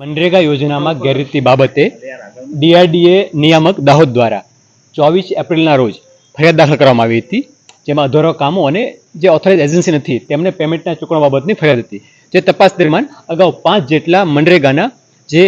મનરેગા યોજનામાં ગેરરીતિ બાબતે ડીઆરડીએ નિયામક દાહોદ દ્વારા ચોવીસ એપ્રિલના રોજ ફરિયાદ દાખલ કરવામાં આવી હતી, જેમાં અધોરો કામો અને જે ઓથોરાઇઝ એજન્સી નથી, તેમને પેમેન્ટના ચૂકવણા બાબતની ફરિયાદ હતી. જે તપાસ દરમિયાન અગાઉ પાંચ જેટલા મનરેગાના જે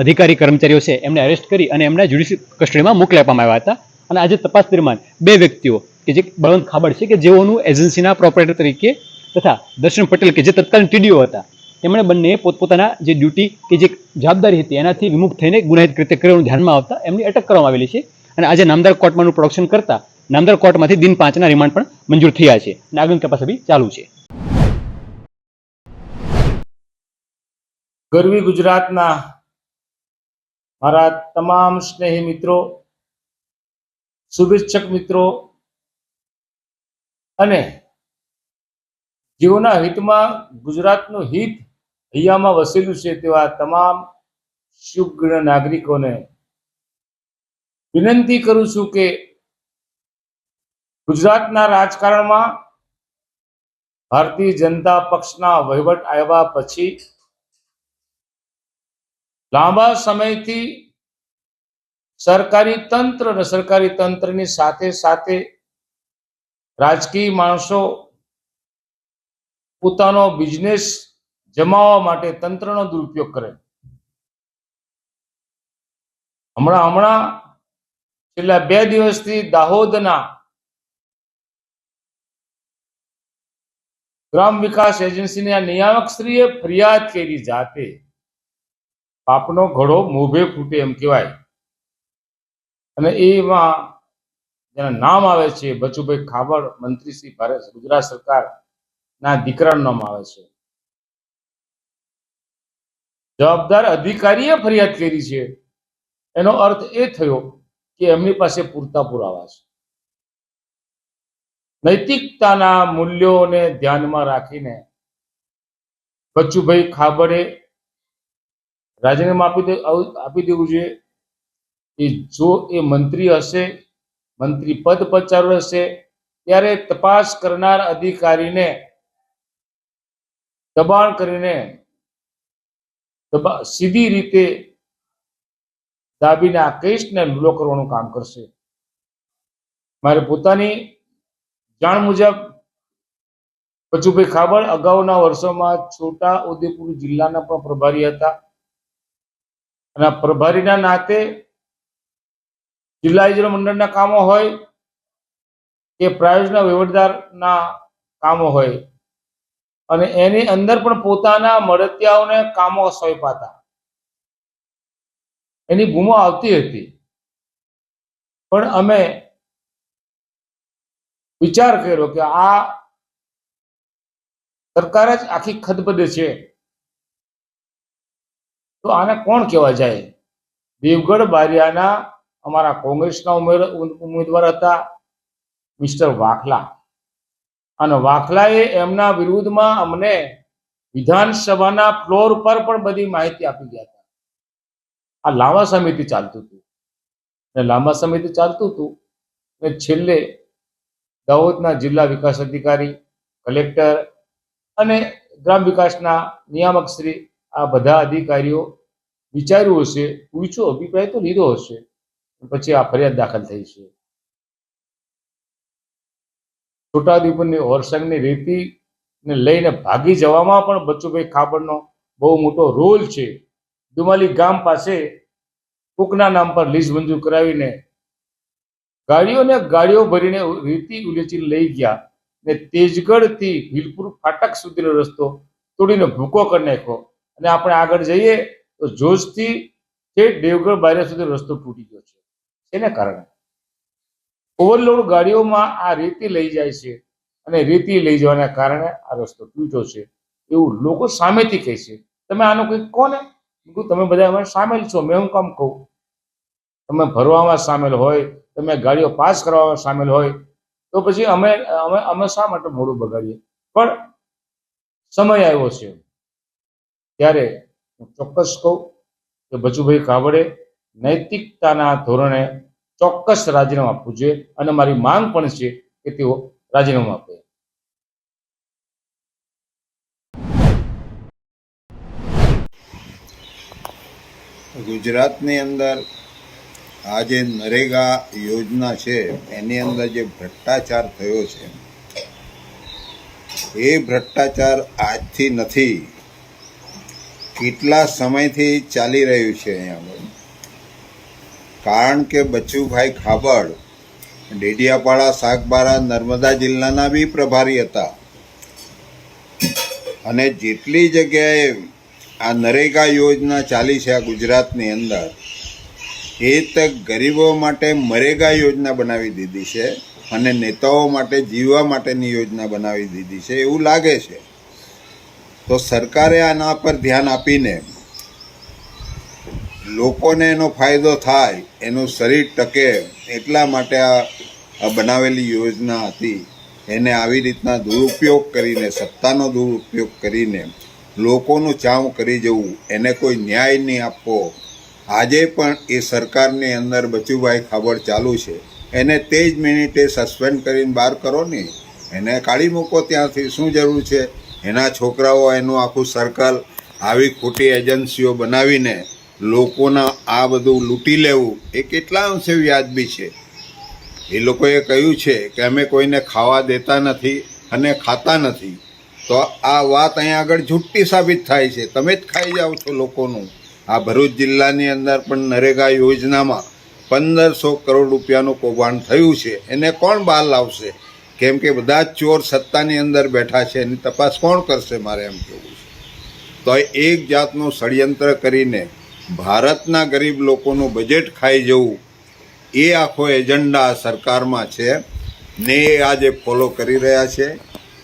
અધિકારી કર્મચારીઓ છે, એમને અરેસ્ટ કરી અને એમના જ્યુડિશિયલ કસ્ટડીમાં મોકલી આપવામાં આવ્યા હતા. અને આજે તપાસ દરમિયાન બે વ્યક્તિઓ, કે જે બળવંત ખાબડ છે, કે જેઓનું એજન્સીના પ્રોપરેટર તરીકે તથા દર્શન પટેલ, કે જે તત્કાલીન ટીડીઓ હતા તેમણે બંને પોતપોતાના જે ડ્યુટી કે જે જવાબદારી હતી એનાથી વિમુખ થઈને ગુનાહિત કૃત્ય કર્યાનું ધ્યાનમાં આવતા એમની અટક કરવામાં આવેલી છે. અને આજે નામદાર કોર્ટમાંનું પ્રોડક્શન કરતા નામદાર કોર્ટમાંથી દિન પાંચના રિમાન્ડ પણ મંજૂર થયા છે. અને આગળ તપાસ બી ચાલુ છે. ગરવી ગુજરાતના મારા તમામ સ્નેહી મિત્રો, શુભેચ્છક મિત્રો અને જેઓના હિતમાં ગુજરાતનું હિત હૈયામાં વસેલું છે તેવા તમામ શુભ નાગરિકોને વિનંતી કરું છું કે ગુજરાતના રાજકારણમાં ભારતીય જનતા પક્ષના વહીવટ આવ્યા પછી લાંબા સમયથી સરકારી તંત્ર અને સરકારી તંત્રની સાથે સાથે રાજકીય માણસો પોતાનો બિઝનેસ જમાવવા માટે તંત્રનો દુરુપયોગ કરે. હમણાં હમણાં છેલ્લા બે દિવસથી દાહોદના ગ્રામ વિકાસ એજન્સીના નિયામકશ્રીએ ફરિયાદ કરી જાતે. પાપનો ઘડો મોભે ફૂટે એમ કહેવાય. અને એમાં જેના નામ આવે છે, બચુભાઈ ખાબડ મંત્રી શ્રી ભારત, ગુજરાત સરકાર ના દીકરાનું નામ આવે છે. જવાબદાર અધિકારીએ ફરિયાદ કરી છે. એનો અર્થ એ થયો કે એમની પાસે પૂરતા પુરાવા છે. નૈતિકતાના મૂલ્યોને ધ્યાનમાં રાખીને બચ્ચુભાઈ ખાબડે રાજીનામું આપી દે આપી દેવું જોઈએ એ જો એ મંત્રી હશે, મંત્રી પદ પર હશે ત્યારે તપાસ કરનાર અધિકારીને દબાણ કરીને સીધી રીતે દાબીને આ કેસને લૂલો કરવાનું કામ કરશે. મારે પોતાની જાણ મુજબ બચુભાઈ ખાબડ અગાઉના વર્ષોમાં છોટા ઉદેપુર જિલ્લાના પણ પ્રભારી હતા. અને પ્રભારીના નાતે જિલ્લા ઇજરો મંડળના કામો હોય કે પ્રાયોજના વહીવટદારના કામો હોય અને એની અંદર પણ પોતાના મળતિયાઓને કામો સોંપાતા. એની બૂમો આવતી હતી. પણ અમે વિચાર કર્યો કે આ સરકાર જ આખી ખદબદે છે. તો આને કોણ કહેવા જાય? દેવગઢ બારિયાના અમારા કોંગ્રેસના ઉમેદવાર હતા, મિસ્ટર વાખલા અને વાખલાએ એમના વિરુદ્ધમાં અમને વિધાનસભાના ફ્લોર પર પણ બધી માહિતી આપી ગયા હતા. આ લાંબા સમયથી ચાલતું હતું. ને લાંબા સમયથી ચાલતું હતું ને છેલ્લે દાહોદના જિલ્લા વિકાસ અધિકારી, કલેક્ટર અને ગ્રામ વિકાસના નિયામક શ્રી આ બધા અધિકારીઓ વિચાર્યું હશે, પૂછ્યો, અભિપ્રાય તો લીધો હશે પછી આ ફરિયાદ દાખલ થઈ છે. છોટાઉદેપુરની ઓરસંગની રીતિને લઈને ભાગી જવામાં પણ બચુભાઈ ખાબડનો બહુ મોટો રોલ છે. દુમાલી ગામ પાસે કુકના નામ પર લીઝ મંજૂર કરાવીને ગાડીઓને ગાડીઓ ભરીને રેતી ઉલેચી લઈ ગયા ને તેજગઢથી ભીલપુર ફાટક સુધીનો રસ્તો તોડીને ભૂકો કરી નાખ્યો. અને આપણે આગળ જઈએ તો જોશથી તે દેવગઢ બારિયા સુધી રસ્તો તૂટી ગયો છે. એને કારણે. ઓવરલોડ ગાડીઓમાં આ રેતી લઈ જાય છે અને રેતી લઈ જવાના કારણે આ રસ્તો તૂટ્યો છે. એવું લોકો સામેથી કહે છે. તમે આનું કંઈક કોને? તમે બધા એમાં સામેલ છો. મેં હું કામ કહું? તમે ભરવામાં સામેલ હોય, તમે ગાડીઓ પાસ કરવામાં સામેલ હોય, તો પછી અમે અમે અમે શા માટે મોડું બગાડીએ? પણ સમય આવ્યો છે. ત્યારે હું ચોક્કસ કહું કે બચુભાઈ કાવડે નૈતિકતાના ધોરણે ચોક્કસ રાજીનામું આપવું જોઈએ અને મારી માંગ પણ છે કે તેઓ રાજીનામું આપે. ગુજરાતની અંદર આ જે નરેગા યોજના છે, એની અંદર જે ભ્રષ્ટાચાર થયો છે, એ ભ્રષ્ટાચાર આજથી નથી. કેટલા સમયથી ચાલી રહ્યું છે અહીંયા આગળ? કારણ કે બચુભાઈ ખાબડ, ડેડિયાપાડા સાગબારા, નર્મદા જિલ્લાના બી પ્રભારી હતા. અને જેટલી જગ્યાએ આ નરેગા યોજના ચાલી છે આ ગુજરાતની અંદર, એ તો ગરીબો માટે મરેગા યોજના બનાવી દીધી છે અને નેતાઓ માટે, જીવવા માટેની યોજના બનાવી દીધી છે એવું લાગે છે. તો સરકારે આના પર ધ્યાન આપીને લોકોને એનો ફાયદો થાય, એનું શરીર ટકે, એટલા માટે આ બનાવેલી યોજના હતી. એને આવી રીતના દુરુપયોગ કરીને, સત્તાનો દુરુપયોગ કરીને લોકોનું ચાવ કરી જવું, એને કોઈ ન્યાય નહીં આપવો. આજે પણ એ સરકારની અંદર બચુભાઈ ખાબડ ચાલુ છે. એને તે જ મિનિટે સસ્પેન્ડ કરીને બહાર કરો ને. એને કાઢી મૂકો ત્યાંથી. શું જરૂર છે? એના છોકરાઓ, એનું આખું સર્કલ આવી ખોટી એજન્સીઓ બનાવીને લોકોના આ બધું લૂંટી લેવું એ કેટલા અંશે વ્યાજબી છે? એ લોકોએ કહ્યું છે કે અમે કોઈને ખાવા દેતા નથી અને ખાતા નથી. તો આ વાત અહીંયા આગળ જુઠ્ઠી સાબિત થાય છે. તમે જ ખાઈ જાઓ છો લોકોનું. આ ભરૂચ જિલ્લાની અંદર પણ નરેગા યોજનામાં પંદરસો કરોડ રૂપિયાનું કૌભાંડ થયું છે. એને કોણ બહાર લાવશે? કેમ કે બધા ચોર સત્તાની અંદર બેઠા છે. એની તપાસ કોણ કરશે? મારે એમ કહેવું છે. તો એક જાતનું ષડયંત્ર કરીને ભારતના ગરીબ લોકોનું બજેટ ખાઈ જવું એ આખો એજન્ડા સરકારમાં છે. ને એ આજે ફોલો કરી રહ્યા છે.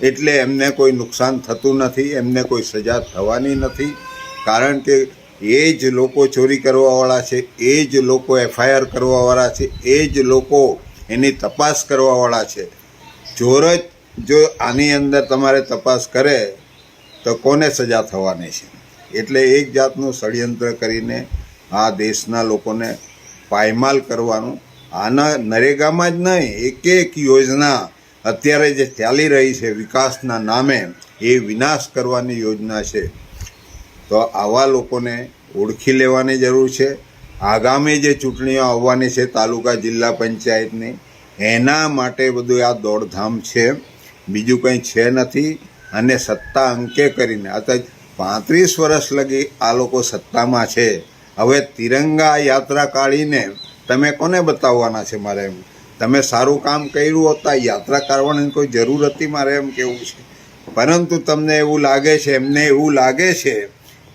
એટલે એમને કોઈ નુકસાન થતું નથી, એમને કોઈ સજા થવાની નથી. કારણ કે એ જ લોકો ચોરી કરવાવાળા છે, એ જ લોકો એફઆઈઆર કરવાવાળા છે, એ જ લોકો એની તપાસ કરવાવાળા છે. ચોર જ જો આની અંદર તમારે તપાસ કરે, તો કોને સજા થવાની છે? એટલે એક જાતનું ષડયંત્ર કરીને આ દેશના લોકોને પાયમાલ કરવાનું. આના નરેગામાં જ નહીં, એક એક યોજના અત્યારે જે ચાલી રહી છે વિકાસના નામે, એ વિનાશ કરવાની યોજના છે. તો આવા લોકોને ઓળખી લેવાની જરૂર છે. આગામી જે ચૂંટણીઓ આવવાની છે તાલુકા જિલ્લા પંચાયતની, એના માટે બધું આ દોડધામ છે. બીજું કંઈ છે નથી. અને સત્તા અંકે કરીને તો પાંત્રીસ વર્ષ લગી આ લોકો સત્તામાં છે. હવે તિરંગા યાત્રા કાઢીને તમે કોને બતાવવાના છે મારે એમ? તમે સારું કામ કર્યું હોત યાત્રા કાઢવાની કોઈ જરૂર હતી મારે એમ કેવું છે? પરંતુ તમને એવું લાગે છે, એમને એવું લાગે છે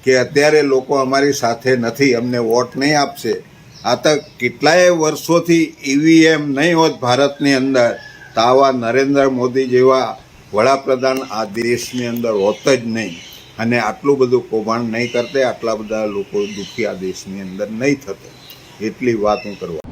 કે અત્યારે લોકો અમારી સાથે નથી, અમને વોટ નહીં આપશે. આ તો કેટલાય વર્ષોથી ઈવીએમ નહીં હોત ભારતની અંદર. તો આવા નરેન્દ્ર મોદી જેવા વડાપ્રધાન આ દેશની અંદર હોત જ નહીં. અને આટલું બધું કૌભાંડ નહીં કરતે, આટલા બધા લોકો દુઃખી આ દેશની અંદર નહીં થતે. એટલી વાત હું કરવા